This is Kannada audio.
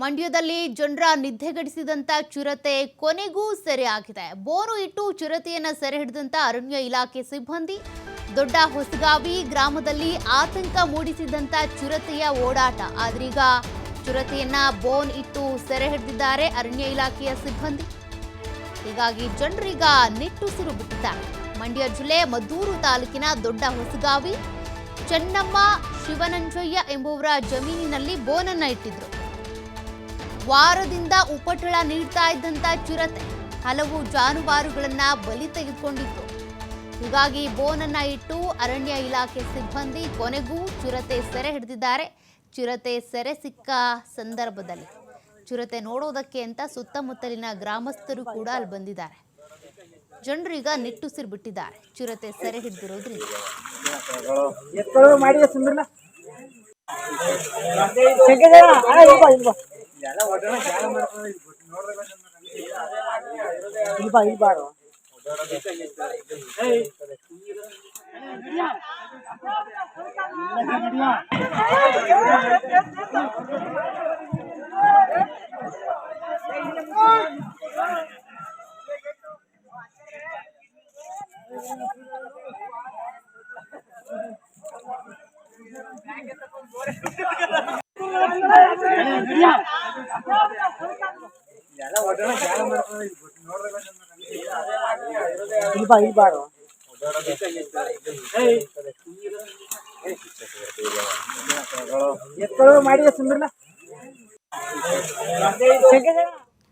ಮಂಡ್ಯದಲ್ಲಿ ಜನರ ನಿದ್ದೆಗೆಡಿಸಿದಂಥ ಚಿರತೆ ಕೊನೆಗೂ ಸೆರೆ ಆಗಿದೆ ಬೋರು ಇಟ್ಟು ಚಿರತೆಯನ್ನು ಸೆರೆ ಹಿಡಿದಂಥ ಅರಣ್ಯ ಇಲಾಖೆ ಸಿಬ್ಬಂದಿ, ದೊಡ್ಡ ಹೊಸಗಾವಿ ಗ್ರಾಮದಲ್ಲಿ ಆತಂಕ ಮೂಡಿಸಿದಂತ ಚಿರತೆಯ ಓಡಾಟ. ಆದ್ರೀಗ ಚಿರತೆಯನ್ನ ಬೋನ್ ಇಟ್ಟು ಸೆರೆ ಹಿಡಿದಿದ್ದಾರೆ ಅರಣ್ಯ ಇಲಾಖೆಯ ಸಿಬ್ಬಂದಿ. ಹೀಗಾಗಿ ಜನರೀಗ ನಿಟ್ಟುಸಿರು ಬಿಟ್ಟಿದ್ದಾರೆ. ಮಂಡ್ಯ ಜಿಲ್ಲೆ ಮದ್ದೂರು ತಾಲೂಕಿನ ದೊಡ್ಡ ಹೊಸಗಾವಿ, ಚೆನ್ನಮ್ಮ ಶಿವನಂಜಯ್ಯ ಎಂಬುವರ ಜಮೀನಿನಲ್ಲಿ ಬೋನನ್ನ ಇಟ್ಟಿದ್ರು. ವಾರದಿಂದ ಉಪಟಳ ನೀಡ್ತಾ ಇದ್ದಂತ ಚಿರತೆ. ಹಲವು ಜಾನುವಾರುಗಳನ್ನ ಬಲಿ ತೆಗೆದುಕೊಂಡಿತ್ತು. ಹೀಗಾಗಿ ಬೋನನ್ನ ಇಟ್ಟು ಅರಣ್ಯ ಇಲಾಖೆ ಸಿಬ್ಬಂದಿ ಕೊನೆಗೂ ಚಿರತೆ ಸೆರೆ ಹಿಡಿದಿದ್ದಾರೆ. ಚಿರತೆ ಸೆರೆ ಸಿಕ್ಕ ಸಂದರ್ಭದಲ್ಲಿ. ಚಿರತೆ ನೋಡೋದಕ್ಕೆ ಅಂತ ಸುತ್ತಮುತ್ತಲಿನ ಗ್ರಾಮಸ್ಥರು ಕೂಡ ಅಲ್ಲಿ ಬಂದಿದ್ದಾರೆ. ಜನರೀಗ ನಿಟ್ಟುಸಿರು ಬಿಟ್ಟಿದ್ದಾರೆ. ಚಿರತೆ ಸೆರೆ ಹಿಡಿದಿರೋದ್ರಿಂದ. ಎತ್ಕೊಳ್ಳೋ ಮಾಡಿ ಸುಂದರ್ಲ ಶಂಕರ ಇಲ್ಲಿ ಬಾರೋ ಎತ್ಕೊಳ್ಳೋ ಮಾಡಿ ಸುಂದರ್ಲ ಶಂಕರ